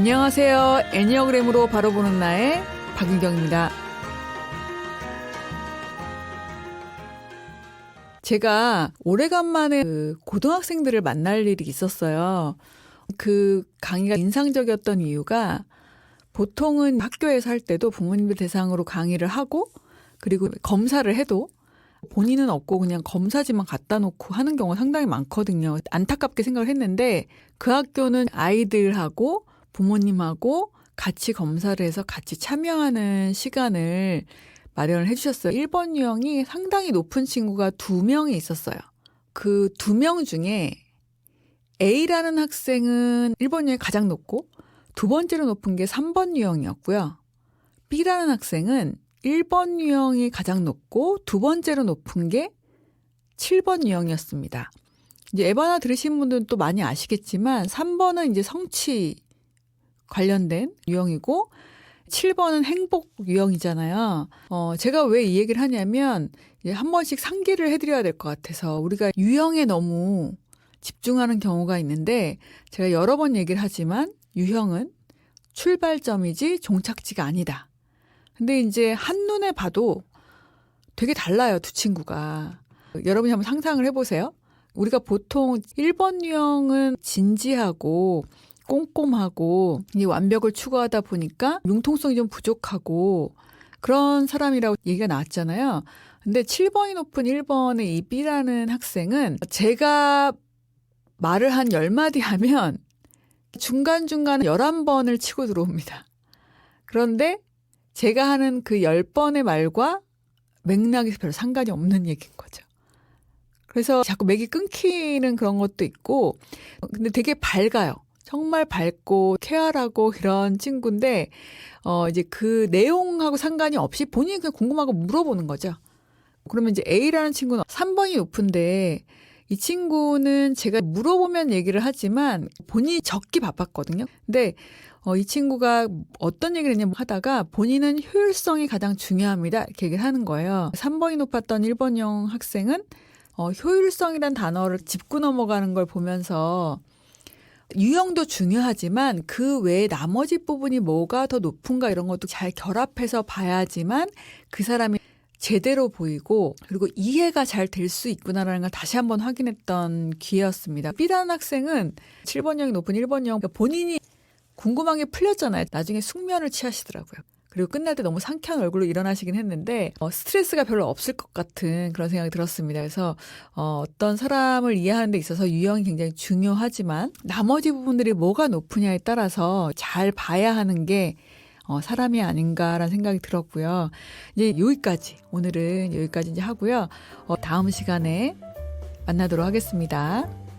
안녕하세요. 애니어그램으로 바로 보는 나의 박윤경입니다. 제가 오래간만에 그 고등학생들을 만날 일이 있었어요. 그 강의가 인상적이었던 이유가 보통은 학교에서 할 때도 부모님들 대상으로 강의를 하고 그리고 검사를 해도 본인은 없고 그냥 검사지만 갖다 놓고 하는 경우가 상당히 많거든요. 안타깝게 생각을 했는데 그 학교는 아이들하고 부모님하고 같이 검사를 해서 같이 참여하는 시간을 마련을 해주셨어요. 1번 유형이 상당히 높은 친구가 두 명이 있었어요. 그 두 명 중에 A라는 학생은 1번 유형이 가장 높고 두 번째로 높은 게 3번 유형이었고요. B라는 학생은 1번 유형이 가장 높고 두 번째로 높은 게 7번 유형이었습니다. 이제 에바나 들으신 분들은 또 많이 아시겠지만 3번은 이제 성취 관련된 유형이고 7번은 행복 유형이잖아요. 어, 제가 왜 이 얘기를 하냐면 이제 한 번씩 상기를 해드려야 될 것 같아서 우리가 유형에 너무 집중하는 경우가 있는데 제가 여러 번 얘기를 하지만 유형은 출발점이지 종착지가 아니다. 근데 이제 한눈에 봐도 되게 달라요, 두 친구가. 여러분이 한번 상상을 해보세요. 우리가 보통 1번 유형은 진지하고 꼼꼼하고 이 완벽을 추구하다 보니까 융통성이 좀 부족하고 그런 사람이라고 얘기가 나왔잖아요. 근데 7번이 높은 1번의 이 B라는 학생은 제가 말을 한 10마디 하면 중간중간 11번을 치고 들어옵니다. 그런데 제가 하는 그 10번의 말과 맥락이 별로 상관이 없는 얘기인 거죠. 그래서 자꾸 맥이 끊기는 그런 것도 있고, 근데 되게 밝아요. 정말 밝고 쾌활하고 이런 친구인데, 어, 이제 그 내용하고 상관이 없이 본인이 그냥 궁금하고 물어보는 거죠. 그러면 이제 A라는 친구는 3번이 높은데, 이 친구는 제가 물어보면 얘기를 하지만 본인이 적기 바빴거든요. 근데 어, 이 친구가 어떤 얘기를 했냐 하다가 본인은 효율성이 가장 중요합니다. 이렇게 얘기를 하는 거예요. 3번이 높았던 1번형 학생은 어, 효율성이란 단어를 짚고 넘어가는 걸 보면서 유형도 중요하지만 그 외에 나머지 부분이 뭐가 더 높은가 이런 것도 잘 결합해서 봐야지만 그 사람이 제대로 보이고 그리고 이해가 잘 될 수 있구나라는 걸 다시 한번 확인했던 기회였습니다. B라는 학생은 7번형이 높은 1번형 그러니까 본인이 궁금한 게 풀렸잖아요. 나중에 숙면을 취하시더라고요. 그리고 끝날 때 너무 상쾌한 얼굴로 일어나시긴 했는데 어, 스트레스가 별로 없을 것 같은 그런 생각이 들었습니다. 그래서 어, 어떤 사람을 이해하는 데 있어서 유형이 굉장히 중요하지만 나머지 부분들이 뭐가 높으냐에 따라서 잘 봐야 하는 게 어, 사람이 아닌가라는 생각이 들었고요. 이제 여기까지 오늘은 여기까지 이제 하고요. 어, 다음 시간에 만나도록 하겠습니다.